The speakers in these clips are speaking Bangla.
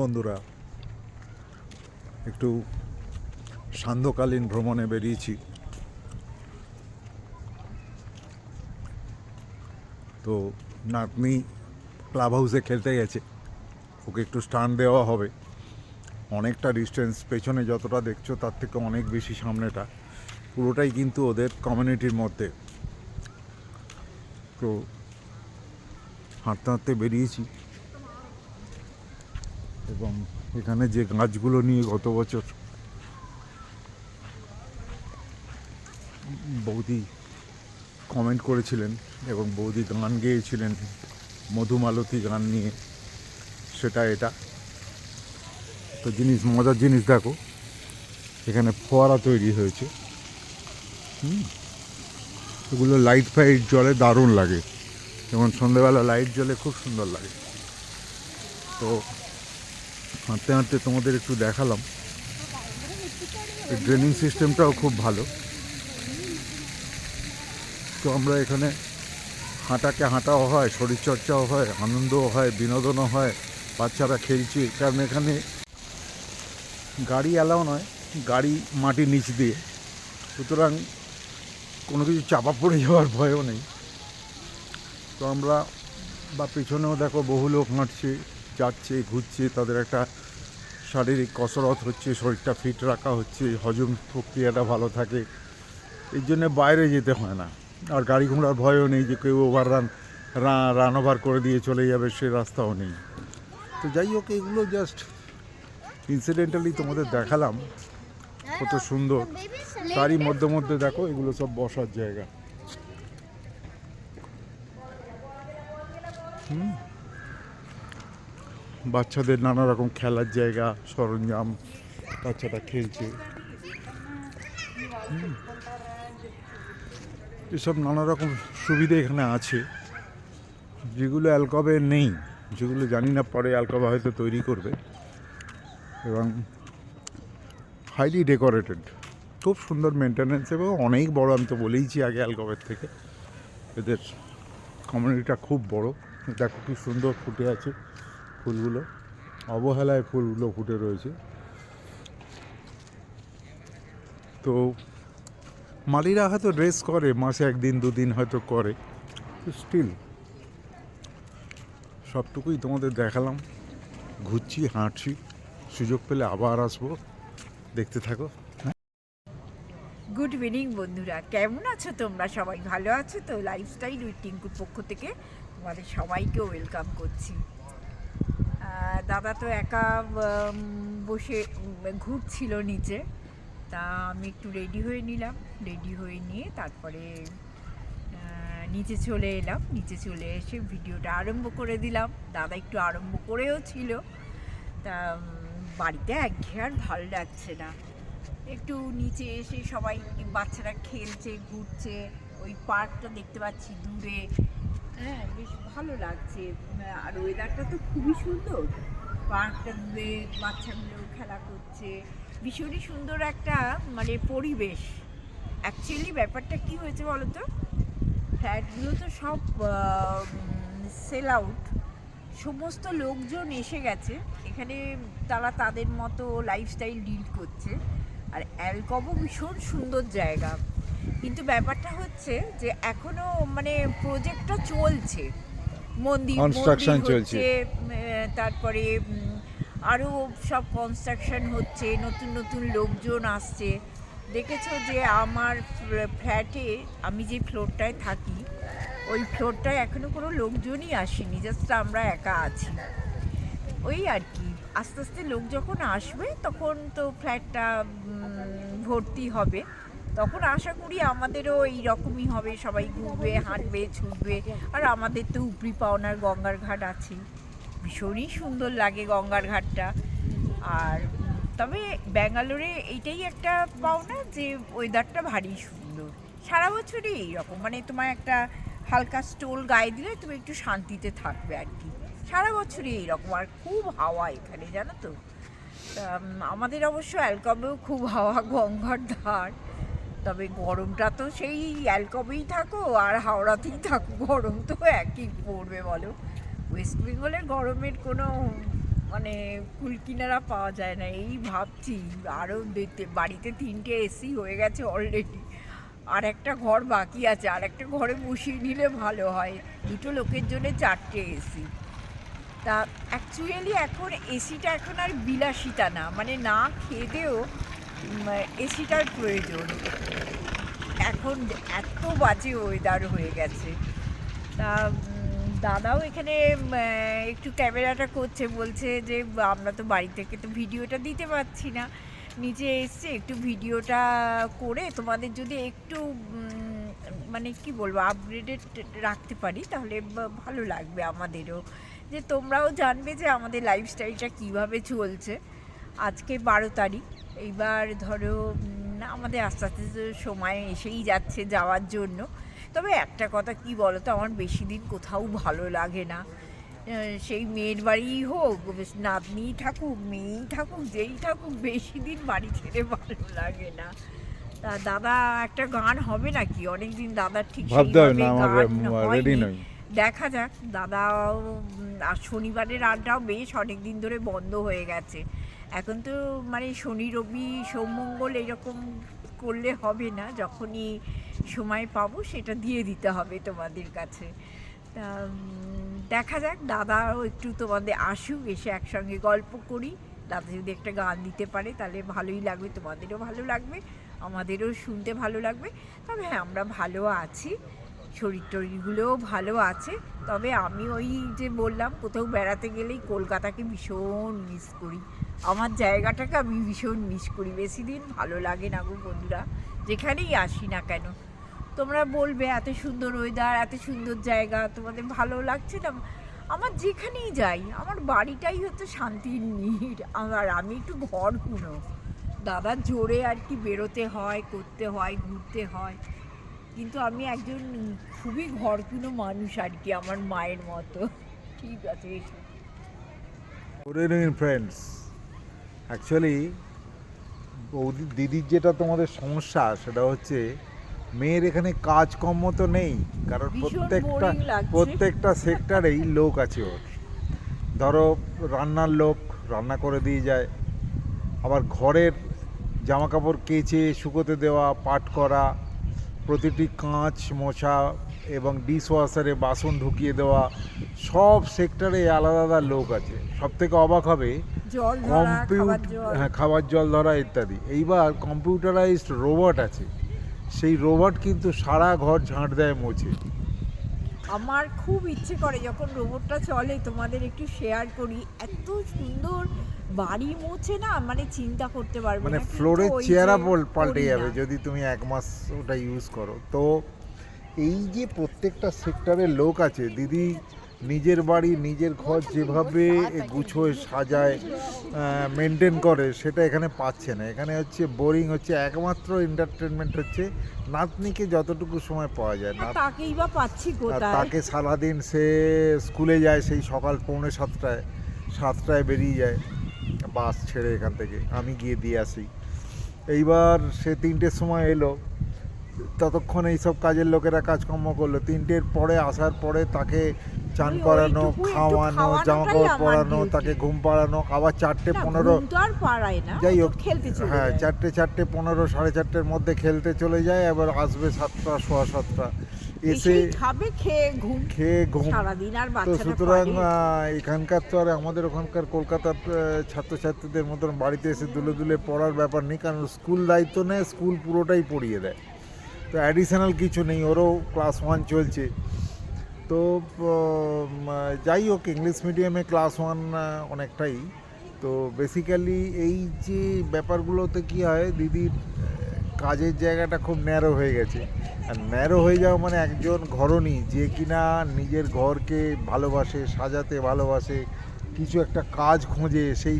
বন্ধুরা, একটু সান্ধ্যকালীন ভ্রমণে বেরিয়েছি। তো নাতনি ক্লাব হাউসে খেলতে গেছে। ওকে একটু স্টান দেওয়া হবে। অনেকটা ডিস্টেন্স পেছনে যতটা দেখছ তার থেকে অনেক বেশি সামনেটা। পুরোটাই কিন্তু ওদের কমিউনিটির মধ্যে। তো হাঁটতে হাঁটতে বেরিয়েছি। এবং এখানে যে গাছগুলো নিয়ে গত বছর বৌদি কমেন্ট করেছিলেন এবং বৌদি গান গেয়েছিলেন, মধুমালতী গান নিয়ে, সেটা এটা। তো জিনিস, মজার জিনিস দেখো, এখানে ফোয়ারা তৈরি হয়েছে। হুম, এগুলো লাইট ফাইট জলে দারুণ লাগে। যেমন সন্ধেবেলা লাইট জ্বলে খুব সুন্দর লাগে। তো হাঁটতে হাঁটতে তোমাদের একটু দেখালাম। ড্রেনিং সিস্টেমটাও খুব ভালো। তো আমরা এখানে হাঁটাকে হাঁটাও হয়, শরীরচর্চাও হয়, আনন্দও হয়, বিনোদনও হয়, বাচ্চারা খেলছে। কারণ এখানে গাড়ি অ্যালাও নয়, গাড়ি মাটির নিচ দিয়ে। সুতরাং কোনো কিছু চাপা পড়ে যাওয়ার ভয়ও নেই। তো আমরা বা পিছনেও দেখো বহু লোক হাঁটছে। যাচ্ছে, ঘুরছে, তাদের একটা শারীরিক কসরত হচ্ছে, শরীরটা ফিট রাখা হচ্ছে, হজম প্রক্রিয়াটা ভালো থাকে। এই জন্যে বাইরে যেতে হয় না। আর গাড়ি ঘোড়ার ভয়ও নেই যে কেউ ওভার রান রান ওভার করে দিয়ে চলে যাবে, সে রাস্তাও নেই। তো যাই হোক, এগুলো জাস্ট ইনসিডেন্টালি তোমাদের দেখালাম। কত সুন্দর। তারই মধ্যে মধ্যে দেখো, এগুলো সব বসার জায়গা। হুম। বাচ্চাদের নানা রকম খেলার জায়গা, সরঞ্জাম, বাচ্চারা খেলছে। এসব নানা রকম সুবিধে এখানে আছে। যেগুলো অ্যালকবে নেই, যেগুলো জানি না পরে অ্যালকবে হয়তো তৈরি করবে। এবং হাইলি ডেকোরেটেড খুব সুন্দর মেনটেনেন্স এবং অনেক বড়, আমি তো বলেইছি আগে অ্যালকবের থেকে। এদের কমিউনিটিটা খুব বড়। দেখো কি সুন্দর ফুটে আছে। ফুলগুলো অবহেলায় ফুলগুলো ফুটে রয়েছে। তো মালিরা হয়তো ড্রেস করে মাসে একদিন দুদিন হয়তো করে। স্টিল সবটুকুই তোমাদের দেখালাম। ঘুরছি হাঁটছি সুযোগ পেলে আবার আসব। দেখতে থাকো। গুড ইভিনিং বন্ধুরা। কেমন আছো তোমরা? সবাই ভালো আছো? তো লাইফস্টাইল উইথ টিঙ্কুর পক্ষ থেকে তোমাদের সবাইকে ওয়েলকাম করছি। দাদা তো একা বসে ঘুরছিল নিচে। তা আমি একটু রেডি হয়ে নিলাম। রেডি হয়ে নিয়ে তারপরে নিচে চলে এলাম। নিচে চলে এসে ভিডিওটা আরম্ভ করে দিলাম। দাদা একটু আরম্ভ করেও ছিল। তা বাড়িতে একঘেয়ে আর ভালো লাগছে না। একটু নিচে এসে সবাই বাচ্চারা খেলছে, ঘুরছে। ওই পার্কটা দেখতে পাচ্ছি দূরে। হ্যাঁ বেশ ভালো লাগছে। আর ওয়েদারটা তো খুবই সুন্দর। পার্কটা বাচ্চাগুলো খেলা করছে। ভীষণই সুন্দর একটা মানে পরিবেশ। অ্যাকচুয়ালি ব্যাপারটা কি হয়েছে বলো তো ফ্ল্যাটগুলো তো সব সেল আউট সমস্ত লোকজন এসে গেছে। এখানে তারা তাদের মতো লাইফস্টাইল ডিল করছে। আর অ্যালকবও ভীষণ সুন্দর জায়গা। কিন্তু ব্যাপারটা হচ্ছে যে এখনও মানে প্রজেক্টটা চলছে। মন্দির চলছে। তারপরে উম, আরও সব কনস্ট্রাকশন হচ্ছে নতুন নতুন লোকজন আসছে। দেখেছ যে আমার ফ্ল্যাটে আমি যে ফ্লোরটায় থাকি ওই ফ্লোরটায় এখনও কোনো লোকজনই আসেনি জাস্ট আমরা একা আছি। ওই আর কি আস্তে আস্তে লোক যখন আসবে তখন তো ফ্ল্যাটটা ভর্তি হবে। তখন আশা করি আমাদেরও এই রকমই হবে সবাই ঘুরবে হাঁটবে ছুটবে। আর আমাদের তো উপরি পাওনার গঙ্গার ঘাট আছে ভীষণই সুন্দর লাগে গঙ্গার ঘাটটা। আর তবে ব্যাঙ্গালোরে এইটাই একটা পাওনা যে ওয়েদারটা ভারী সুন্দর। সারা বছরই এইরকম মানে তোমার একটা হালকা স্টোল গায়ে দিলে তুমি একটু শান্তিতে থাকবে আর কি সারা বছরই এইরকম আর খুব হাওয়া এখানে জানো তা, আমাদের অবশ্য অ্যালকবেও খুব হাওয়া গঙ্গার ধার। তবে গরমটা তো সেই অ্যালকবেই থাকো আর হাওড়াতেই থাকো গরম তো একই পড়বে বলো। ওয়েস্ট বেঙ্গলের গরমের কোনো মানে কুলকিনারা পাওয়া যায় না। এই ভাবছি আরও বাড়িতে তিনটে এসি হয়ে গেছে অলরেডি আর একটা ঘর বাকি আছে, আর একটা ঘরে বসিয়ে নিলে ভালো হয়। দুটো লোকের জন্য চারটে এসি। তা অ্যাকচুয়ালি এখন এসিটা এখন আর বিলাসিতা না। মানে না খেদেও এসিটার প্রয়োজন। এখন এত বাজে ওয়েদার হয়ে গেছে। তা দাদাও এখানে একটু ক্যামেরাটা করছে, বলছে যে, আমরা তো বাড়ি থেকে তো ভিডিওটা দিতে পারছি না। নিচে এসছে, একটু ভিডিওটা করে তোমাদের যদি একটু মানে কি বলব আপগ্রেডেড রাখতে পারি, তাহলে ভালো লাগবে আমাদেরও। যে তোমরাও জানবে যে আমাদের লাইফস্টাইলটা কীভাবে চলছে। আজকে বারো তারিখ, এইবার ধরো আমাদের আস্তে আস্তে সময় এসেই যাচ্ছে যাওয়ার জন্য। তবে একটা কথা কি বলো তো আমার বেশি দিন কোথাও ভালো লাগে না। সেই মেয়ের বাড়িই হোক নাতনি থাকুক মেয়েই থাকুক যেই থাকুক বেশি দিন বাড়ি ছেড়ে ভালো লাগে না। তা দাদা একটা গান হবে নাকি? অনেকদিন দাদার ঠিক দেখা যাক দাদা আর শনিবারের আড্ডাও বেশ অনেক দিন ধরে বন্ধ হয়ে গেছে। এখন তো মানে শনি রবি সোমমঙ্গল এরকম করলে হবে না, যখনই সময় পাবো সেটা দিয়ে দিতে হবে তোমাদের কাছে। তা দেখা যাক, দাদাও একটু তোমাদের আসুক, এসে একসঙ্গে গল্প করি। দাদা যদি একটা গান দিতে পারে, তাহলে ভালোই লাগবে, তোমাদেরও ভালো লাগবে, আমাদেরও শুনতে ভালো লাগবে। তবে হ্যাঁ আমরা ভালো আছি, শরীর টরীরগুলোও ভালো আছে। তবে আমি ওই যে বললাম, কোথাও বেড়াতে গেলেই কলকাতাকে ভীষণ মিস করি। আমার জায়গাটাকে আমি ভীষণ মিস করি। বেশি দিন ভালো লাগে না গো বন্ধুরা। যেখানেই আসি না কেন। তোমরা বলবে, এত সুন্দর ওয়েদার এত সুন্দর জায়গা, তোমাদের ভালো লাগছে না? আমার যেখানেই যাই, আমার বাড়িটাই হচ্ছে শান্তির নীড় আর আমি একটু ঘর কুনো। দাদার জোরে আর কি বেরোতে হয়, করতে হয়, ঘুরতে হয়। কিন্তু আমি একজন খুবই ঘরকুনো মানুষ আর কি আমার মায়ের মতো। ঠিক আছে অ্যাকচুয়ালি বৌদি দিদির যেটা তোমাদের সমস্যা সেটা হচ্ছে মেয়ের এখানে কাজকর্ম তো নেই কারণ প্রত্যেকটা প্রত্যেকটা সেক্টরেই লোক আছে ওর। ধরো রান্নার লোক রান্না করে দিয়ে যায় আবার ঘরের জামাকাপড় কেচে শুকোতে দেওয়া পাট করা প্রতিটি কাঁচ মোছা এবং ডিশ ওয়াশারে বাসন ঢুকিয়ে দেওয়া সব সেক্টরে আলাদা আলাদা লোক আছে। সব থেকে অবাক হবে কম্পিউটার হ্যাঁ খাবার জল ধরা ইত্যাদি। এইবার কম্পিউটারাইজড রোবট আছে। সেই রোবট কিন্তু সারা ঘর ঝাঁট দেয় মোছে। আমার খুব ইচ্ছে করে যখন রোবটটা চলে তোমাদের একটু শেয়ার করি। এত সুন্দর বাড়ি মোছে না মানে চিন্তা করতে পারবে মানে ফ্লোরের চেহারা পাল্টে যাবে যদি তুমি এক মাস ওটা ইউজ করো। তো এই যে প্রত্যেকটা সেক্টরের লোক আছে দিদি নিজের বাড়ি নিজের ঘর যেভাবে গুছোয় সাজায় মেনটেন করে সেটা এখানে পাচ্ছে না। এখানে হচ্ছে বোরিং হচ্ছে একমাত্র এন্টারটেনমেন্ট হচ্ছে নাতনিকে যতটুকু সময় পাওয়া যায়। না তাকেই বা পাচ্ছি আর কোথায়? তাকে সারাদিন সে স্কুলে যায় সেই সকাল পৌনে সাতটায় সাতটায় বেরিয়ে যায়। বাস ছেড়ে এখান থেকে। আমি গিয়ে দিয়ে আসি। এইবার সে তিনটের সময় এলো। ততক্ষণ এইসব কাজের লোকেরা কাজকর্ম করল। তিনটের পরে আসার পরে তাকে চান করানো খাওয়ানো জামা কাপড় পরানো তাকে ঘুম পাড়ানো আবার চারটে পনেরো যাই হোক হ্যাঁ চারটে চারটে পনেরো সাড়ে চারটের মধ্যে খেলতে চলে যায়। আবার আসবে সাতটা সোয়া সাতটা। এসে খাবে খেয়ে ঘুম খেয়ে ঘুম। সারাদিন আর তো সুতরাং এখানকার তো আর আমাদের ওখানকার কলকাতার ছাত্রছাত্রীদের মতন বাড়িতে এসে দুলে দুলে পড়ার ব্যাপার নেই কারণ স্কুল দায়িত্ব নেয় স্কুল পুরোটাই পড়িয়ে দেয়। তো অ্যাডিশনাল কিছু নেই ওরও ক্লাস ওয়ান চলছে। তো যাই হোক ইংলিশ মিডিয়ামে ক্লাস ওয়ান অনেকটাই। তো বেসিক্যালি এই যে ব্যাপারগুলোতে কি হয় দিদির কাজের জায়গাটা খুব ন্যারো হয়ে গেছে। আর ন্যারো হয়ে যাওয়া মানে একজন ঘরণী যে কিনা নিজের ঘরকে ভালোবাসে, সাজাতে ভালোবাসে কিছু একটা কাজ খোঁজে সেই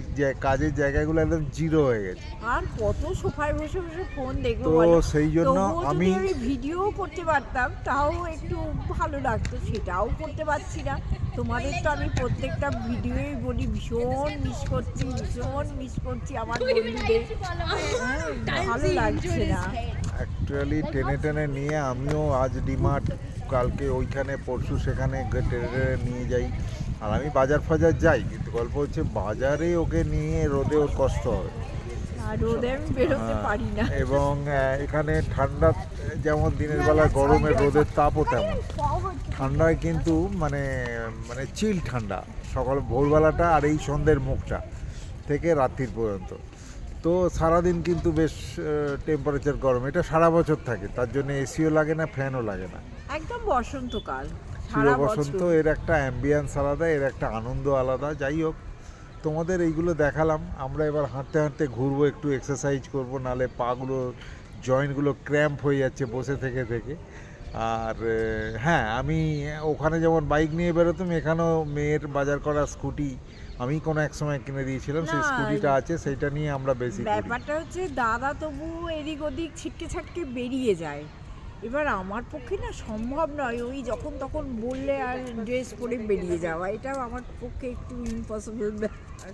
কাজের জায়গাগুলো একদম জিরো হয়ে গেছে। আর কত সোফায় বসে বসে ফোন দেখব তো সেই জন্য আমি ভিডিও করতে পারতাম তাও একটু ভালো লাগতো সেটাও করতে পারছি না। তোমাদের তো আমি প্রত্যেকটা ভিডিওই বলি ভীষণ মিস করছি ভীষণ মিস করছি আমার বন্ধুদের। হ্যাঁ, ভালো লাগছে না। অ্যাকচুয়ালি টেনে টেনে নিয়ে আমিও আজ ডিমার্ট কালকে ওইখানে পরশু সেখানে টেনে নিয়ে যাই। আর আমি বাজার ফাজার যাই কিন্তু গল্প হচ্ছে বাজারে ওকে নিয়ে রোদে ওর কষ্ট হবে হ্যাঁ, এবং এখানে ঠান্ডা যেমন দিনের বেলা গরমে রোদের তাপও তেমন। ঠান্ডায় কিন্তু মানে মানে চিল ঠান্ডা। সকাল ভোরবেলাটা আর এই সন্ধ্যের মুখটা থেকে রাত্রির পর্যন্ত। তো সারাদিন কিন্তু বেশ টেম্পারেচার গরম। এটা সারা বছর থাকে তার জন্য এসিও লাগে না ফ্যানও লাগে না। একদম বসন্তকাল চির সারা বসন্ত এর একটা অ্যাম্বিয়েন্স আলাদা এর একটা আনন্দ আলাদা। যাই হোক তোমাদের এইগুলো দেখালাম। আমরা এবার হাঁটতে হাঁটতে ঘুরবো একটু এক্সারসাইজ করব নালে পাগুলো জয়েন্টগুলো ক্র্যাম্প হয়ে যাচ্ছে বসে থেকে থেকে। আর হ্যাঁ আমি ওখানে যেমন বাইক নিয়ে বেরোতাম এখানেও মেয়ের বাজার করা স্কুটি আমি কোনো এক সময় কিনে দিয়েছিলাম। সেই স্কুটিটা আছে সেইটা নিয়ে আমরা বেশি ব্যাপারটা হচ্ছে দাদা তবু এদিক ওদিক ছিটকে ছাটকে বেরিয়ে যায়। এবার আমার পক্ষে না সম্ভব নয়। ওই যখন তখন বললে আর ড্রেস পরে বেরিয়ে যাওয়া। এটাও আমার পক্ষে একটু ইম্পসিবল ব্যাপার।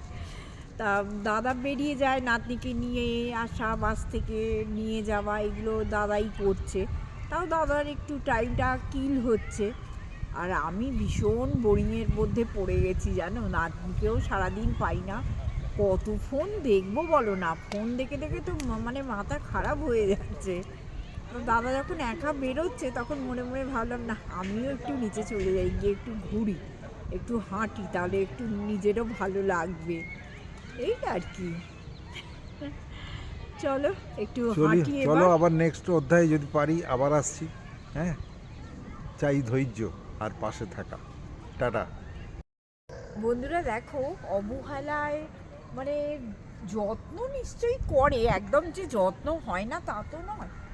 তা দাদা বেরিয়ে যায়, নাতনিকে নিয়ে আসা, বাস থেকে নিয়ে যাওয়া, এগুলো দাদাই করছে। তাও দাদার একটু টাইমটা কিল হচ্ছে। আর আমি ভীষণ বোরিংয়ের মধ্যে পড়ে গেছি, জানো? নাতনিকেও সারাদিন পাই না। কত ফোন দেখব বলো না? ফোন দেখে দেখে তো মানে মাথা খারাপ হয়ে যাচ্ছে। দাদা যখন একা বেরোচ্ছে তখন মনে মনে ভাবলাম না আমিও একটু নিচে চলে যাই গিয়ে একটু ঘুরি একটু হাঁটি তাহলে একটু নিজেরও ভালো লাগবে। এই আর কি। চলো একটু হাঁটি চলো আবার নেক্সট অধ্যায়ে যদি পারি আবার আসছি হ্যাঁ? চাই ধৈর্য আর পাশে থাকা। টাটা। বন্ধুরা দেখো অবহেলায় মানে যত্ন নিশ্চয়ই করে একদম যে যত্ন হয় না তা তো নয়।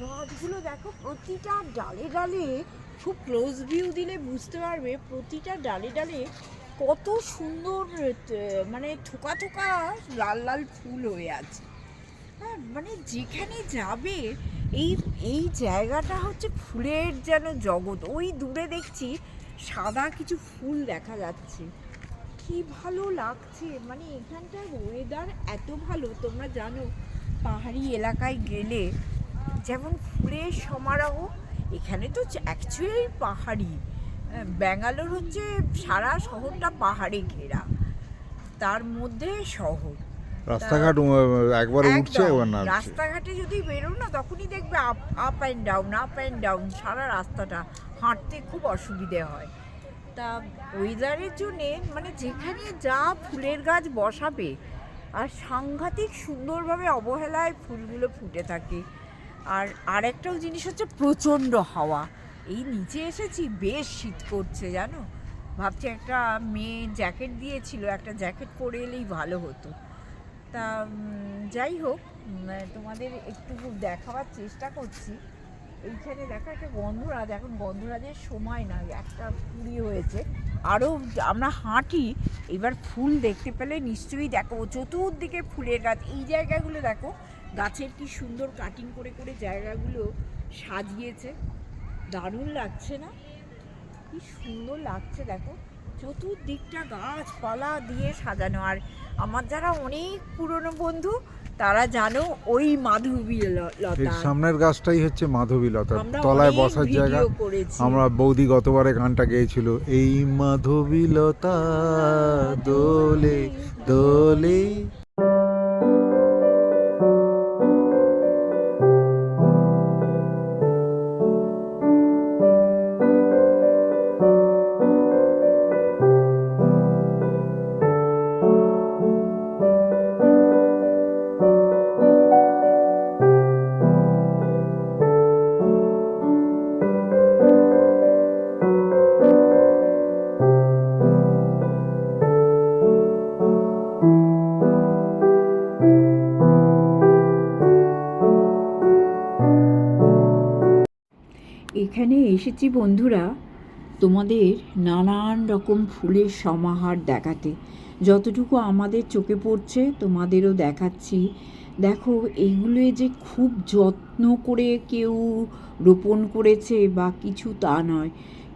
গাছগুলো দেখো, প্রতিটা ডালে ডালে, খুব ক্লোজ ভিউ দিলে বুঝতে পারবে, প্রতিটা ডালে ডালে কত সুন্দর মানে থোকা থোকা লাল লাল ফুল হয়ে আছে। হ্যাঁ মানে যেখানে যাবে, এই এই জায়গাটা হচ্ছে ফুলের যেন জগৎ। ওই দূরে দেখছি সাদা কিছু ফুল দেখা যাচ্ছে। কি ভালো লাগছে মানে এখানটার ওয়েদার এত ভালো, তোমরা জানো, পাহাড়ি এলাকায় গেলে যেমন ফুলের সমারোহ এখানে তো অ্যাকচুয়ালি পাহাড়ি। আহ, ব্যাঙ্গালোর হচ্ছে সারা শহরটা পাহাড়ে ঘেরা। তার মধ্যে শহর। রাস্তাঘাট একবার উঠছে। একবার নামছে। রাস্তাঘাটে যদি বেরো না তখনই দেখবে up up and down up and down সারা রাস্তাটা। হাঁটতে খুব অসুবিধে হয়। তা ওয়েদারের জন্যে মানে যেখানে যা ফুলের গাছ বসাবে আর সাংঘাতিক সুন্দরভাবে অবহেলায় ফুলগুলো ফুটে থাকে। আর আরেকটাও জিনিস হচ্ছে প্রচণ্ড হাওয়া। এই নিচে এসেছি, বেশ শীত করছে, জানো? ভাবছি একটা মেয়ে জ্যাকেট দিয়েছিল, একটা জ্যাকেট পরে এলেই ভালো হতো। তা যাই হোক তোমাদের একটু দেখাবার চেষ্টা করছি। এইখানে দেখো একটা গন্ধরাজ এখন গন্ধরাজের সময় না, একটা কুড়ি হয়েছে। আরও আমরা হাঁটি, এবার ফুল দেখতে পেলে নিশ্চয়ই দেখো, চতুর্দিকে ফুলের গাছ। এই জায়গাগুলো দেখো গাছের কি সুন্দর কাটিং করে করে জায়গাগুলো সাজিয়েছে। দারুণ লাগছে না? কি সুন্দর লাগছে দেখো। চতুর্দিকটা গাছপালা দিয়ে সাজানো। আর আমার যারা অনেক পুরনো বন্ধু তারা জানো ওই মাধবী লতা সামনের গাছটাই হচ্ছে মাধবী লতা তলায় বসার জায়গা। আমরা বৌদি গতবারে গানটা গেয়েছিল এই মাধবী লতা দোলে দোলে এসেছি বন্ধুরা, তোমাদের নানান রকম ফুলের সমাহার দেখাতে। যতটুকু আমাদের চোখে পড়ছে, তোমাদেরও দেখাচ্ছি। দেখো এইগুলো যে খুব যত্ন করে কেউ রোপণ করেছে বা কিছু তা নয়,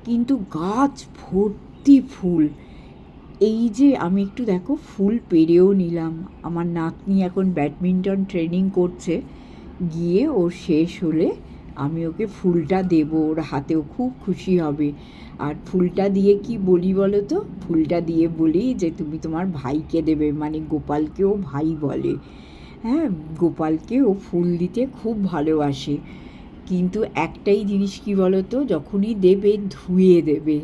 কিন্তু গাছ ভর্তি ফুল। এই যে আমি একটু দেখো, ফুল পেরেও নিলাম। আমার নাতনি এখন ব্যাডমিন্টন ট্রেনিং করছে, গিয়ে ওর শেষ হলে আমি ওকে ফুলটা দেব, ওর হাতেও খুব খুশি হবে। আর ফুলটা দিয়ে কি বলি বলো তো? ফুলটা দিয়ে বলি যে তুমি তোমার ভাইকে দেবে মানে গোপালকেও ভাই বলে। হ্যাঁ গোপালকে ও ফুল দিতে খুব ভালোবাসে। কিন্তু একটাই জিনিস কি বলো তো? যখনই দেবে, ধুয়ে দেবে।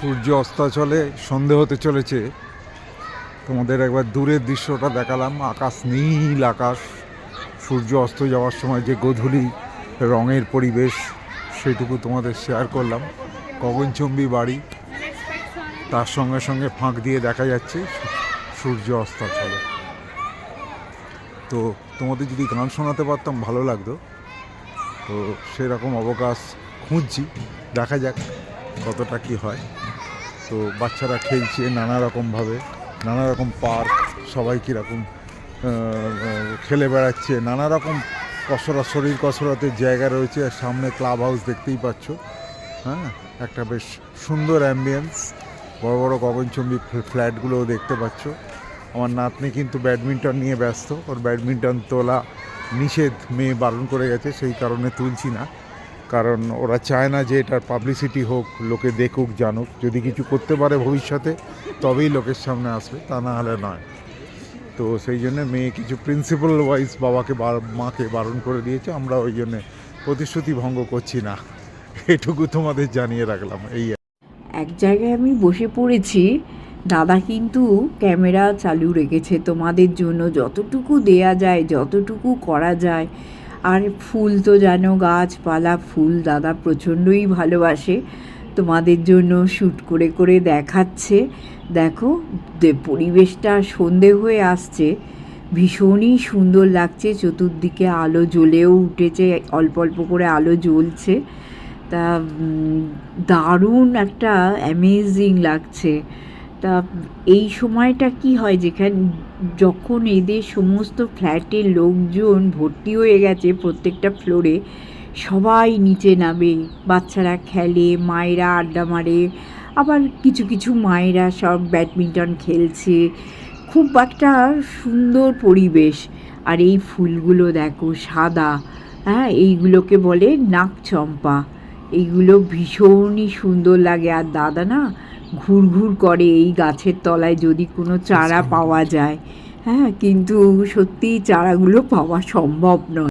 সূর্য অস্তাচলে সন্ধে হতে চলেছে। তোমাদের একবার দূরের দৃশ্যটা দেখালাম। আকাশ নীল আকাশ। সূর্য অস্ত যাওয়ার সময় যে গোধূলি রঙের পরিবেশ, সেটুকু তোমাদের শেয়ার করলাম। গগনচম্বী বাড়ি, তার সঙ্গে সঙ্গে ফাঁক দিয়ে দেখা যাচ্ছে সূর্য অস্তাচলে। তো তোমাদের যদি গান শোনাতে পারতাম, ভালো লাগতো। তো সেরকম অবকাশ খুঁজছি। দেখা যাক কতটা কি হয়। তো বাচ্চারা খেলছে নানা রকমভাবে নানা রকম পার্ক, সবাই কীরকম খেলে বেড়াচ্ছে নানা রকম কসরত শরীর কসরতের জায়গা রয়েছে, আর সামনে ক্লাব হাউস দেখতেই পাচ্ছ। হ্যাঁ একটা বেশ সুন্দর অ্যাম্বিয়েন্স বড় বড় গগনচম্বী ফ্ল- ফ্ল্যাটগুলোও দেখতে পাচ্ছ। আমার নাতনি কিন্তু ব্যাডমিন্টন নিয়ে ব্যস্ত, ওর ব্যাডমিন্টন তোলা নিষেধ মেয়ে বারণ করে গেছে, সেই কারণে তুলছি না। কারণ ওরা চায় না যে এটার পাবলিসিটি হোক, লোকে দেখুক, জানুক। যদি কিছু করতে পারে ভবিষ্যতে, তবেই লোকের সামনে আসবে, তা না হলে নয়। তো সেই জন্য মেয়ে কিছু প্রিন্সিপাল ওয়াইজ বাবাকে মাকে বারণ করে দিয়েছে, আমরা ওই জন্যে প্রতিশ্রুতি ভঙ্গ করছি না। এটুকু তোমাদের জানিয়ে রাখলাম, এই এক জায়গায় আমি বসে পড়েছি, দাদা কিন্তু ক্যামেরা চালু রেখেছে তোমাদের জন্য। যতটুকু দেয়া যায়, যতটুকু করা যায় আর ফুল তো জানো, গাছপালা, ফুল দাদা প্রচণ্ডই ভালোবাসে। তোমাদের জন্য শ্যুট করে করে দেখাচ্ছে। দেখো পরিবেশটা সন্ধে হয়ে আসছে। ভীষণই সুন্দর লাগছে, চতুর্দিকে আলো জ্বলেও উঠেছে, অল্প অল্প করে আলো জ্বলছে। তা দারুণ একটা অ্যামেজিং লাগছে। তা, এই সময়টা কি হয় যেখানে, যখন এদের সমস্ত ফ্ল্যাটের লোকজন ভর্তি হয়ে গেছে প্রত্যেকটা ফ্লোরে সবাই নিচে নামে। বাচ্চারা খেলে, মায়েরা আড্ডা মারে, আবার কিছু কিছু মায়েরা সব ব্যাডমিন্টন খেলছে। খুব একটা সুন্দর পরিবেশ। আর এই ফুলগুলো দেখো, সাদা হ্যাঁ এইগুলোকে বলে নাকচম্পা এইগুলো ভীষণই সুন্দর লাগে। আর দাদা না ঘুরঘুর করে এই গাছের তলায় যদি কোনো চারা পাওয়া যায়। হ্যাঁ কিন্তু সত্যিই চারাগুলো পাওয়া সম্ভব নয়।